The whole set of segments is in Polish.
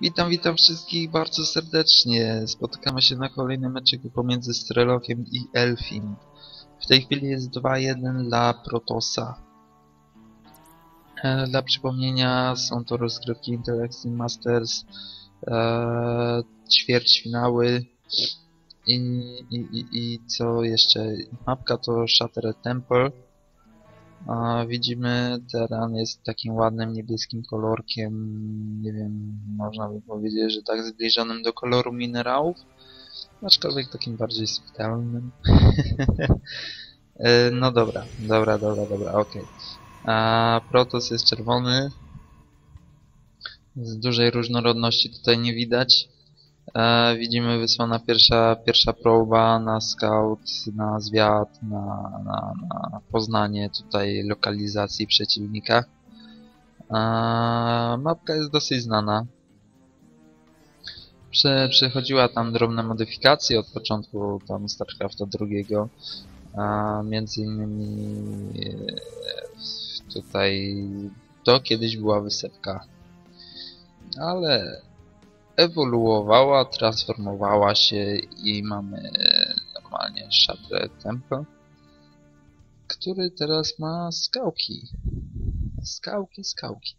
Witam, witam wszystkich bardzo serdecznie. Spotykamy się na kolejnym meczyku pomiędzy Strelokiem i Elfim. W tej chwili jest 2-1 dla Protosa. E, Dla przypomnienia są to rozgrywki Extreme Masters, e, ćwierćfinały i, i, i, i co jeszcze? Mapka to Shattered Temple. A widzimy teren jest takim ładnym niebieskim kolorkiem, nie wiem, można by powiedzieć, że tak zbliżonym do koloru minerałów, aczkolwiek takim bardziej subtelnym. E, no dobra, dobra, dobra, dobra, okej. A Protos jest czerwony. Z dużej różnorodności tutaj nie widać. E, widzimy wysłana pierwsza, pierwsza proba na scout, na zwiat, na, na, na poznanie tutaj lokalizacji przeciwnika. E, mapka jest dosyć znana. Prze, przechodziła tam drobne modyfikacje od początku tam StarCrafta II. A między innymi e, tutaj to kiedyś była wysepka. Ale ewoluowała, transformowała się i mamy normalnie Shattered Temple, który teraz ma skałki. Skałki, skałki.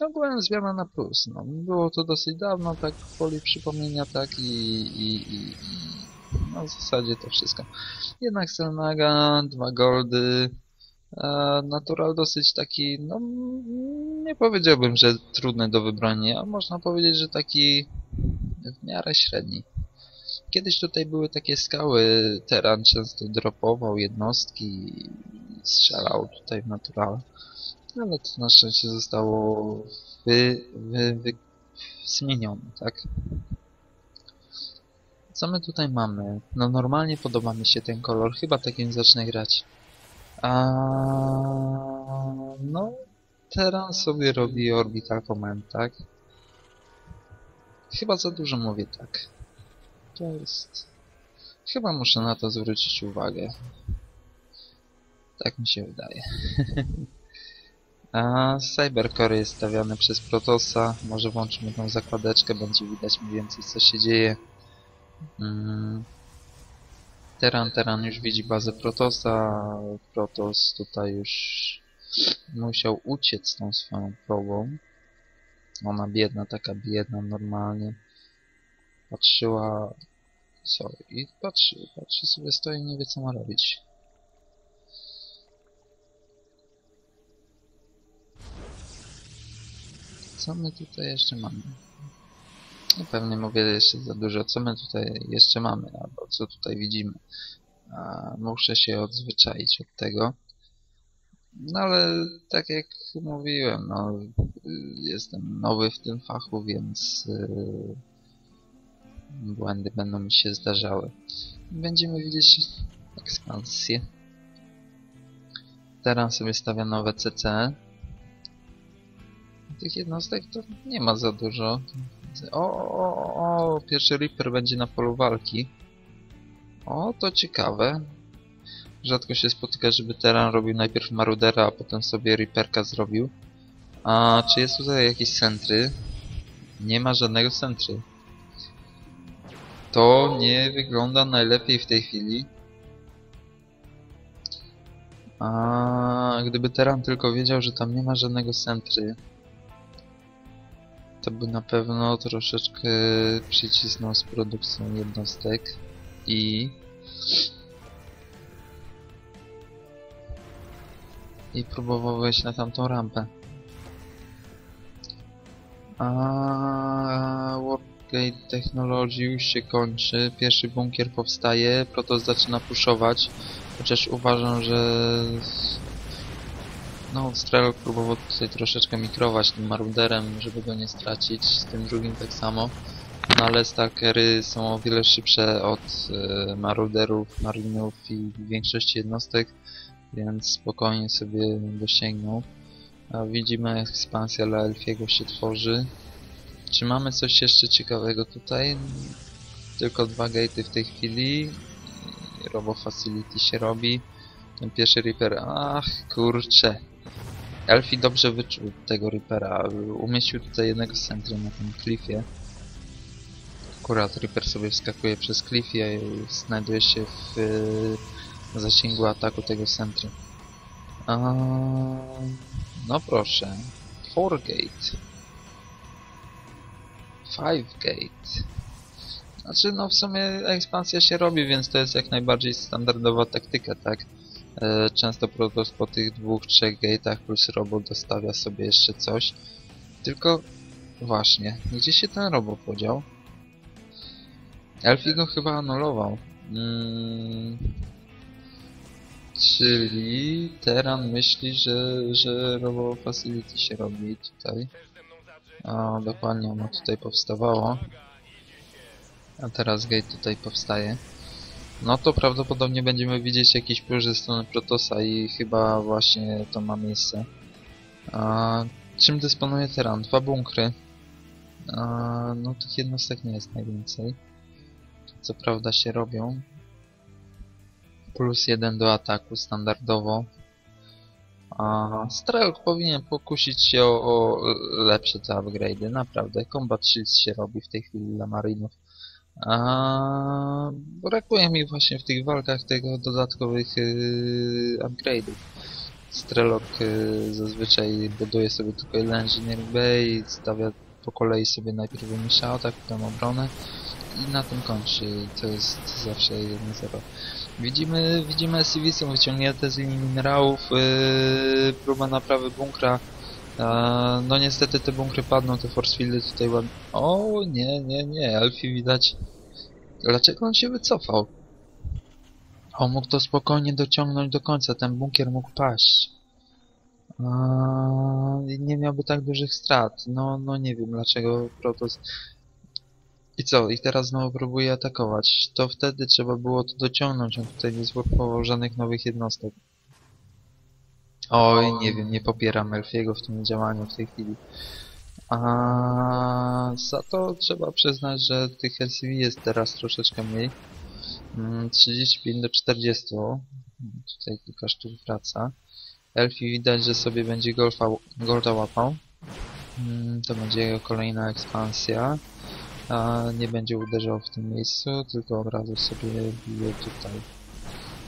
Ogólnie zmiana na plus. No, było to dosyć dawno, tak woli przypomnienia, tak i, i, i, i no, w zasadzie to wszystko. Jednak Selnaga, dwa goldy, e, natural dosyć taki, no nie powiedziałbym, że trudny do wybrania, a można powiedzieć, że taki w miarę średni. Kiedyś tutaj były takie skały, Teran często dropował jednostki strzelał tutaj w natural. Ale to na szczęście zostało wy, wy, wy, zmienione, tak? Co my tutaj mamy? No normalnie podoba mi się ten kolor, chyba takim zacznę grać. A no teraz sobie robi Orbital Command, tak? Chyba za dużo mówię tak. To jest... Chyba muszę na to zwrócić uwagę. Tak mi się wydaje. A Cybercore jest stawiany przez Protosa. Może włączymy tą zakładeczkę, będzie widać mniej więcej co się dzieje. Mm. Teran, Teran już widzi bazę Protosa. Protos tutaj już musiał uciec tą swoją probą. Ona biedna, taka biedna normalnie. Patrzyła... Sorry, i patrzy, patrzy sobie stoi nie wie co ma robić. Co my tutaj jeszcze mamy? No pewnie mówię jeszcze za dużo. Co my tutaj jeszcze mamy? Albo co tutaj widzimy? A, muszę się odzwyczaić od tego. No ale tak jak mówiłem, no jestem nowy w tym fachu, więc yy, błędy będą mi się zdarzały. Będziemy widzieć ekspansję. Teraz sobie stawia nowe CC. Tych jednostek to nie ma za dużo. O, o, o, pierwszy Reaper będzie na polu walki. O, to ciekawe. Rzadko się spotyka, żeby Teran robił najpierw Marudera, a potem sobie Reaperka zrobił. A czy jest tutaj jakieś centry? Nie ma żadnego centry. To nie wygląda najlepiej w tej chwili. A gdyby Teran tylko wiedział, że tam nie ma żadnego centry, to by na pewno troszeczkę przycisnął z produkcją jednostek i i próbował wejść na tamtą rampę. A Wargate Technology już się kończy, pierwszy bunkier powstaje, Protoss zaczyna puszować, chociaż uważam, że no, Strelok próbował tutaj troszeczkę mikrować tym Maruderem, żeby go nie stracić, z tym drugim tak samo. No ale Stalkery są o wiele szybsze od e, Maruderów, Marinów i większości jednostek, więc spokojnie sobie dosięgną. A widzimy ekspansja dla Elfiego się tworzy. Czy mamy coś jeszcze ciekawego tutaj? Tylko dwa gate'y w tej chwili. Robo Facility się robi. Ten pierwszy Reaper, ach kurcze. Elfi dobrze wyczuł tego Reapera. Umieścił tutaj jednego sentry na tym klifie. Akurat Reaper sobie wskakuje przez klifie i znajduje się w zasięgu ataku tego sentry. A, no proszę. Four gate. Five gate. Znaczy, no w sumie ekspansja się robi, więc to jest jak najbardziej standardowa taktyka, tak? E, Często Protoss po tych dwóch, trzech gate'ach plus robot dostawia sobie jeszcze coś. Tylko właśnie, gdzie się ten robot podział? Elfi go chyba anulował. Mm. Czyli Teran myśli, że, że Robo Facility się robi tutaj. A dokładnie ono tutaj powstawało. A teraz gate tutaj powstaje. No to prawdopodobnie będziemy widzieć jakiś push ze strony Protosa i chyba właśnie to ma miejsce. A, czym dysponuje Teran? Dwa bunkry. A, no tych jednostek nie jest najwięcej. Co prawda się robią. Plus jeden do ataku standardowo. A Strelk powinien pokusić się o, o lepsze te upgrade'y, naprawdę. Combat Shields się robi w tej chwili dla Marinów. A brakuje mi właśnie w tych walkach tego dodatkowych yy, upgrade'ów. Strelok yy, zazwyczaj buduje sobie tylko ile Engineering Bay stawia po kolei sobie najpierw wymiesza atak, potem obronę i na tym kończy. To jest zawsze 1-0. Widzimy, widzimy SCV są wyciągnięte z linii minerałów, yy, próba naprawy bunkra. Eee, no niestety te bunkry padną, te force fieldy tutaj ładnie... O nie, nie, nie, Elfi widać... Dlaczego on się wycofał? On mógł to spokojnie dociągnąć do końca, ten bunkier mógł paść. Eee, nie miałby tak dużych strat. No, no nie wiem dlaczego Protoss... I co? I teraz znowu próbuje atakować. To wtedy trzeba było to dociągnąć, on tutaj nie złapował żadnych nowych jednostek. Oj, nie wiem, nie popieram Elfiego w tym działaniu w tej chwili. A za to trzeba przyznać, że tych LCV jest teraz troszeczkę mniej. Mm, 35 do 40. Tutaj kilka sztuk wraca. Elfi widać, że sobie będzie golfa, golda łapał. Mm, To będzie jego kolejna ekspansja. A nie będzie uderzał w tym miejscu, tylko od razu sobie bije tutaj.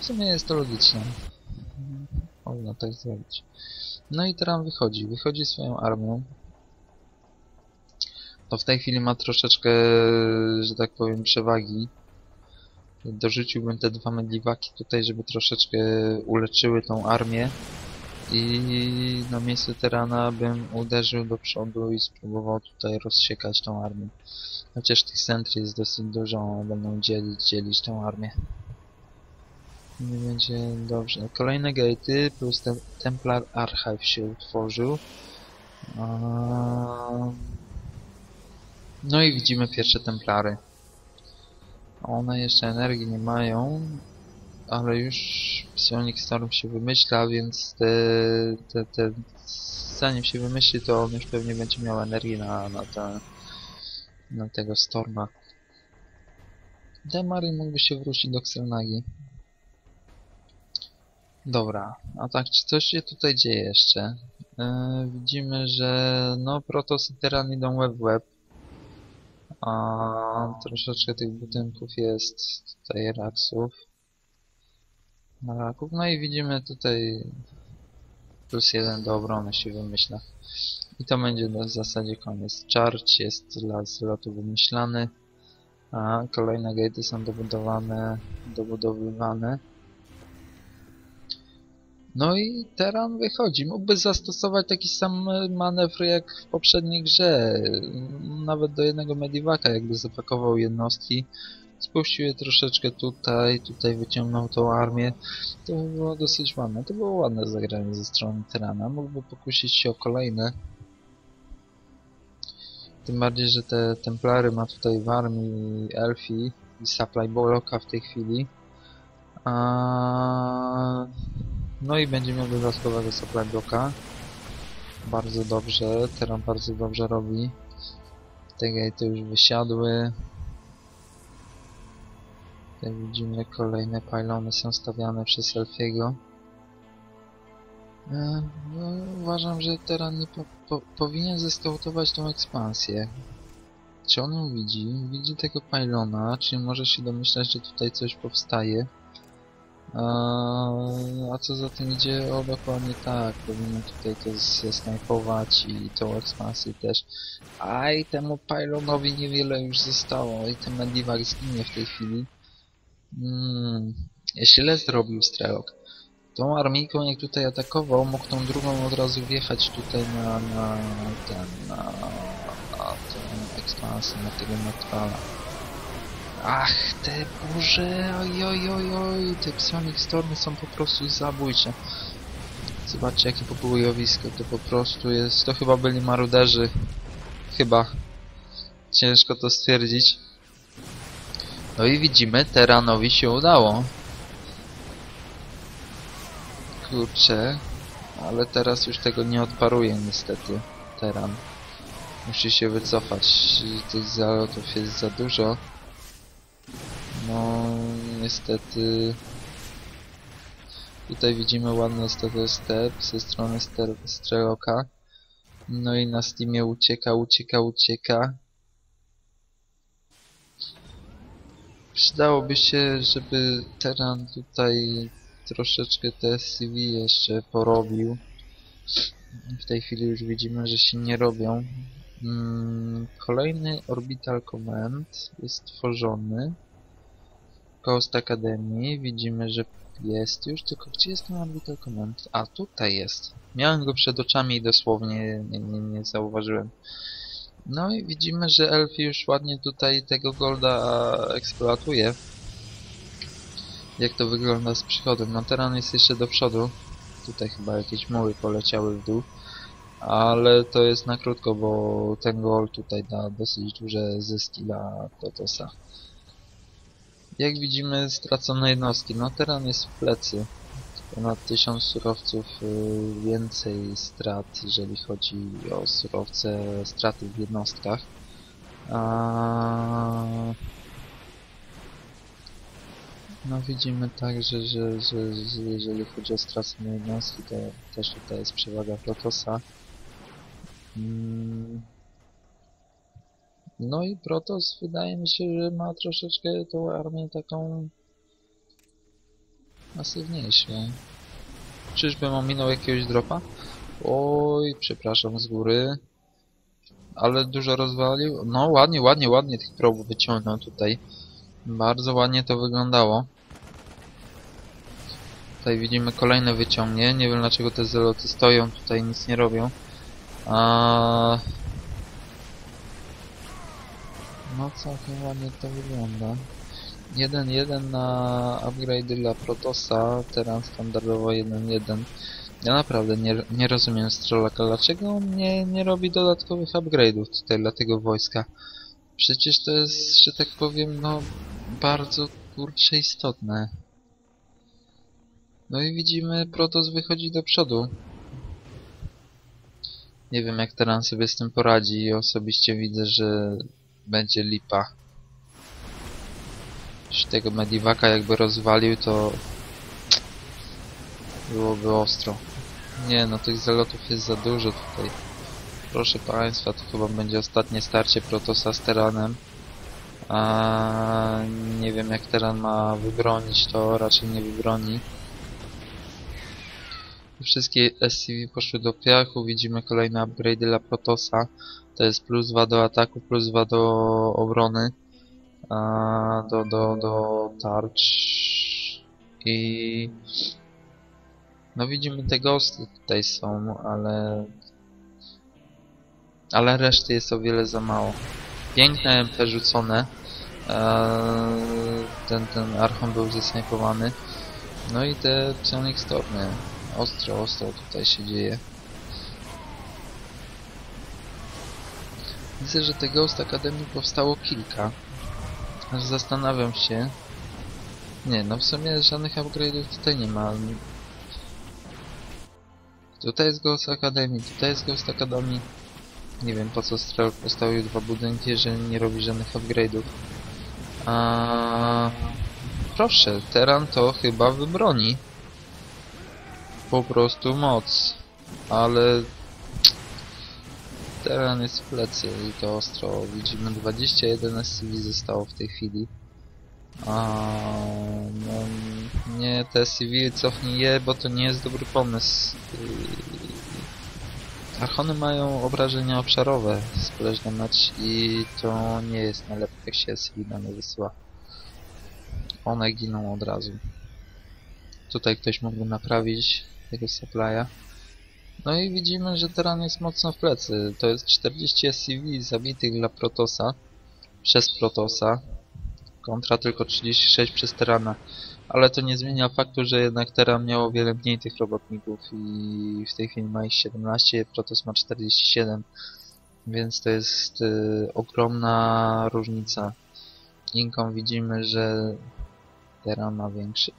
W sumie jest to logiczne. Można tak zrobić. No i teraz wychodzi. Wychodzi swoją armią. To w tej chwili ma troszeczkę, że tak powiem, przewagi. Dorzuciłbym te dwa medliwaki tutaj, żeby troszeczkę uleczyły tą armię. I na miejscu Terana bym uderzył do przodu i spróbował tutaj rozsiekać tą armię. Chociaż tych centry jest dosyć dużo, będą dzielić, dzielić tą armię. Nie będzie dobrze. Kolejne gatey plus Templar Archive się utworzył. No i widzimy pierwsze Templary. One jeszcze energii nie mają, ale już Psionic Storm się wymyśla, więc te, te, te, zanim się wymyśli, to on już pewnie będzie miał energii na, na, te, na tego Storma. Demary mógłby się wrócić do Xelnagi. Dobra, a tak, czy coś się tutaj dzieje jeszcze? Yy, widzimy, że no Protoss i Terran idą web web. A troszeczkę tych budynków jest tutaj raksów. Raków. No i widzimy tutaj plus jeden do obrony się wymyśla. I to będzie w zasadzie koniec. Charge jest dla zlotu wymyślany. A kolejne gatey są dobudowane, dobudowywane. No i Teran wychodzi. Mógłby zastosować taki sam manewr jak w poprzedniej grze. Nawet do jednego Medivaka jakby zapakował jednostki. Spuścił je troszeczkę tutaj, tutaj wyciągnął tą armię. To by było dosyć ładne. To było ładne zagranie ze strony Terana. Mógłby pokusić się o kolejne. Tym bardziej, że te Templary ma tutaj w armii Elfi i Supply Blocka w tej chwili. A... No i będzie miał dodatkowego supply blocka. Bardzo dobrze, teraz bardzo dobrze robi. Te gatey już wysiadły. Jak widzimy kolejne pylony są stawiane przez Elfiego. E, No, uważam, że Teran nie po, po, powinien zeskautować tą ekspansję. Czy on ją widzi? Widzi tego pylona, czyli może się domyślać, że tutaj coś powstaje. A, a co za tym idzie? O, dokładnie tak. Powinien tutaj to zesnajpować i tą ekspansję też. A i temu pylonowi niewiele już zostało i ten Medivac zginie w tej chwili. Mm, źle zrobił Strelok. Tą armijką jak tutaj atakował, mógł tą drugą od razu wjechać tutaj na, na ten, na, na tę ekspansję, na tego metrala. Ach, te burze, oj, oj, oj, oj, te Psionic Stormy są po prostu zabójcze. Zobaczcie jakie pobojowisko, to po prostu jest, to chyba byli maruderzy. Chyba. Ciężko to stwierdzić. No i widzimy, Teranowi się udało. Kurczę, ale teraz już tego nie odparuje niestety Teran. Musi się wycofać, tych zalotów jest za dużo. No, niestety... Tutaj widzimy ładny step, step ze strony Streloka. No i na Steamie ucieka, ucieka, ucieka. Przydałoby się, żeby Teran tutaj troszeczkę te CV jeszcze porobił. W tej chwili już widzimy, że się nie robią. Mm, Kolejny Orbital Command jest tworzony. Ghost Academy. Widzimy, że jest już, tylko gdzie jest ten Command? A, tutaj jest. Miałem go przed oczami i dosłownie nie, nie, nie zauważyłem. No i widzimy, że Elf już ładnie tutaj tego Golda eksploatuje. Jak to wygląda z przychodem? No Teran jest jeszcze do przodu. Tutaj chyba jakieś muły poleciały w dół. Ale to jest na krótko, bo ten gol tutaj da dosyć duże zyski dla Protosa. Jak widzimy stracone jednostki. No Teran jest w plecy. Ponad 1000 surowców y, więcej strat, jeżeli chodzi o surowce, straty w jednostkach. A... No widzimy także, że, że, że jeżeli chodzi o stracone jednostki, to też tutaj jest przewaga Protosa. Mm. No i Protos wydaje mi się, że ma troszeczkę tą armię taką masywniejszą. Czyżbym ominął jakiegoś dropa? Oj, przepraszam z góry. Ale dużo rozwalił. No ładnie, ładnie, ładnie tych probów wyciągnął tutaj. Bardzo ładnie to wyglądało. Tutaj widzimy kolejne wyciągnie. Nie wiem dlaczego te zeloty stoją tutaj nic nie robią. A... No całkiem ładnie to wygląda. 1-1 na upgrade dla Protosa, teraz standardowo 1-1. Ja naprawdę nie, nie rozumiem Strolaka, dlaczego on nie, nie robi dodatkowych upgrade'ów tutaj dla tego wojska. Przecież to jest, że tak powiem, no bardzo kurcze istotne. No i widzimy, Protos wychodzi do przodu. Nie wiem jak Teran sobie z tym poradzi osobiście widzę, że będzie lipa. Jeśli tego Medivaka jakby rozwalił, to byłoby ostro. Nie, no tych zalotów jest za dużo tutaj. Proszę Państwa, to chyba będzie ostatnie starcie Protosa z Teranem. A nie wiem jak Teran ma wybronić to, raczej nie wybroni. Wszystkie SCV poszły do piachu, widzimy kolejne upgrade dla Protosa. To jest plus 2 do ataku, plus 2 do obrony. A, do, do, do tarcz. I... No widzimy te ghosty tutaj są, ale... Ale reszty jest o wiele za mało. Piękne MP rzucone. Eee, ten, ten Archon był zesnajpowany. No i te Psionic Stormy. Ostro, ostro tutaj się dzieje. Widzę, że tego Ghost Academy powstało kilka. Aż zastanawiam się. Nie, no w sumie żadnych upgrade'ów tutaj nie ma. Tutaj jest Ghost Academy, tutaj jest Ghost Academy. Nie wiem po co Strel postawił dwa budynki, że nie robi żadnych upgrade'ów. A... Proszę, Teran to chyba wybroni. Po prostu moc. Ale teren jest w plecy i to ostro. Widzimy 21 SCV zostało w tej chwili. A no, nie te SCV cofnij je, bo to nie jest dobry pomysł. Archony mają obrażenia obszarowe splash damage i to nie jest najlepiej jak się SCV na nie wysyła. One giną od razu. Tutaj ktoś mógłby naprawić tego supply'a. No i widzimy, że teren jest mocno w plecy. To jest 40 SCV zabitych dla Protosa. Przez Protosa. Kontra tylko 36 przez Terana. Ale to nie zmienia faktu, że jednak Teran miał o wiele mniej tych robotników i w tej chwili ma ich 17, Protos ma 47. Więc to jest y, ogromna różnica. Inką widzimy, że Teran ma większy.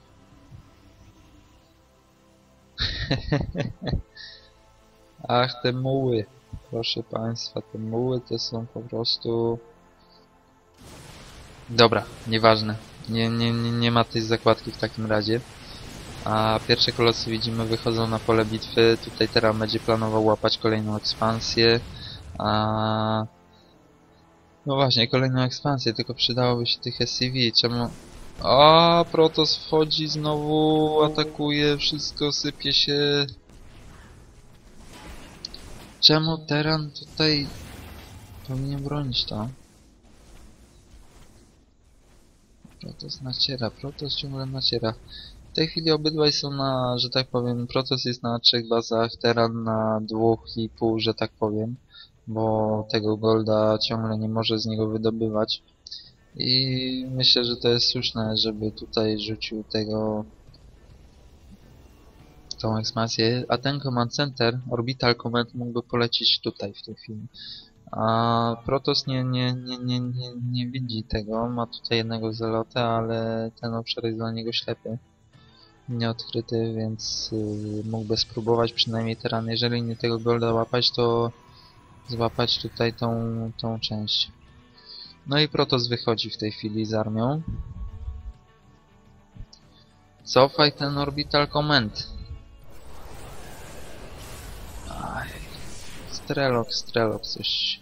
Ach, te muły. Proszę Państwa, te muły to są po prostu... Dobra, nieważne. Nie, nie, nie, nie ma tej zakładki w takim razie. A pierwsze kolosy widzimy wychodzą na pole bitwy. Tutaj teraz będzie planował łapać kolejną ekspansję. A... No właśnie, kolejną ekspansję, tylko przydałoby się tych SCV. Czemu... A Protos wchodzi znowu, atakuje, wszystko sypie się. Czemu Teran tutaj powinien bronić to? Protos naciera, Protos ciągle naciera. W tej chwili obydwaj są na, że tak powiem, Protos jest na trzech bazach, Teran na dwóch i pół, że tak powiem. Bo tego Golda ciągle nie może z niego wydobywać. I myślę, że to jest słuszne, żeby tutaj rzucił tego tą ekspansję, a ten Command Center, Orbital Command mógłby polecieć tutaj w tej chwili. A Protoss nie, nie, nie, nie, nie, nie widzi tego, ma tutaj jednego zelota, ale ten obszar jest dla niego ślepy. Nieodkryty, więc y, mógłby spróbować przynajmniej teran, jeżeli nie tego golda łapać, to złapać tutaj tą, tą część. No i Protoss wychodzi w tej chwili z armią. Cofaj ten Orbital Command. Aj. Strelok, Strelok, coś...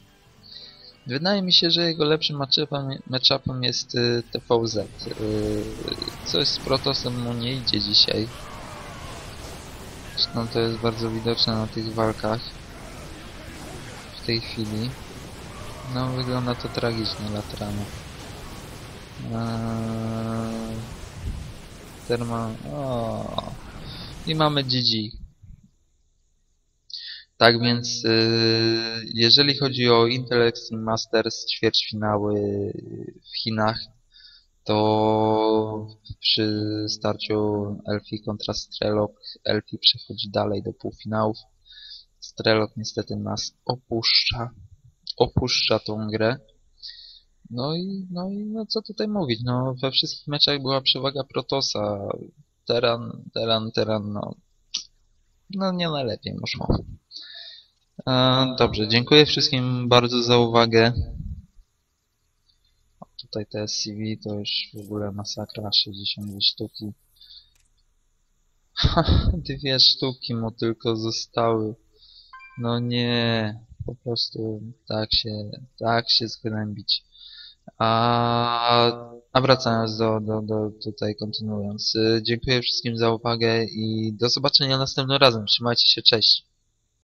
Wydaje mi się, że jego lepszym matchupem, matchupem jest y, TVZ. Y, coś z Protosem mu nie idzie dzisiaj. Zresztą to jest bardzo widoczne na tych walkach. W tej chwili. No, wygląda to tragicznie lateralnie. Eee, terma... O. I mamy GG. Tak więc, yy, jeżeli chodzi o Intel Extreme Masters ćwierćfinały w Chinach, to przy starciu Elfi kontra Strelok Elfi przechodzi dalej do półfinałów. Strelok niestety nas opuszcza. Opuszcza tą grę. No i, no i no co tutaj mówić, no we wszystkich meczach była przewaga Protosa. Teran, Teran, Teran, no, no nie najlepiej muszą. E, dobrze, dziękuję wszystkim bardzo za uwagę. Tutaj te SCV to już w ogóle masakra, 62 sztuki. Dwie sztuki mu tylko zostały. No nie, po prostu tak się, tak się zgnębić. A, a wracając do, do, do tutaj kontynuując. Dziękuję wszystkim za uwagę i do zobaczenia następnym razem. Trzymajcie się, cześć.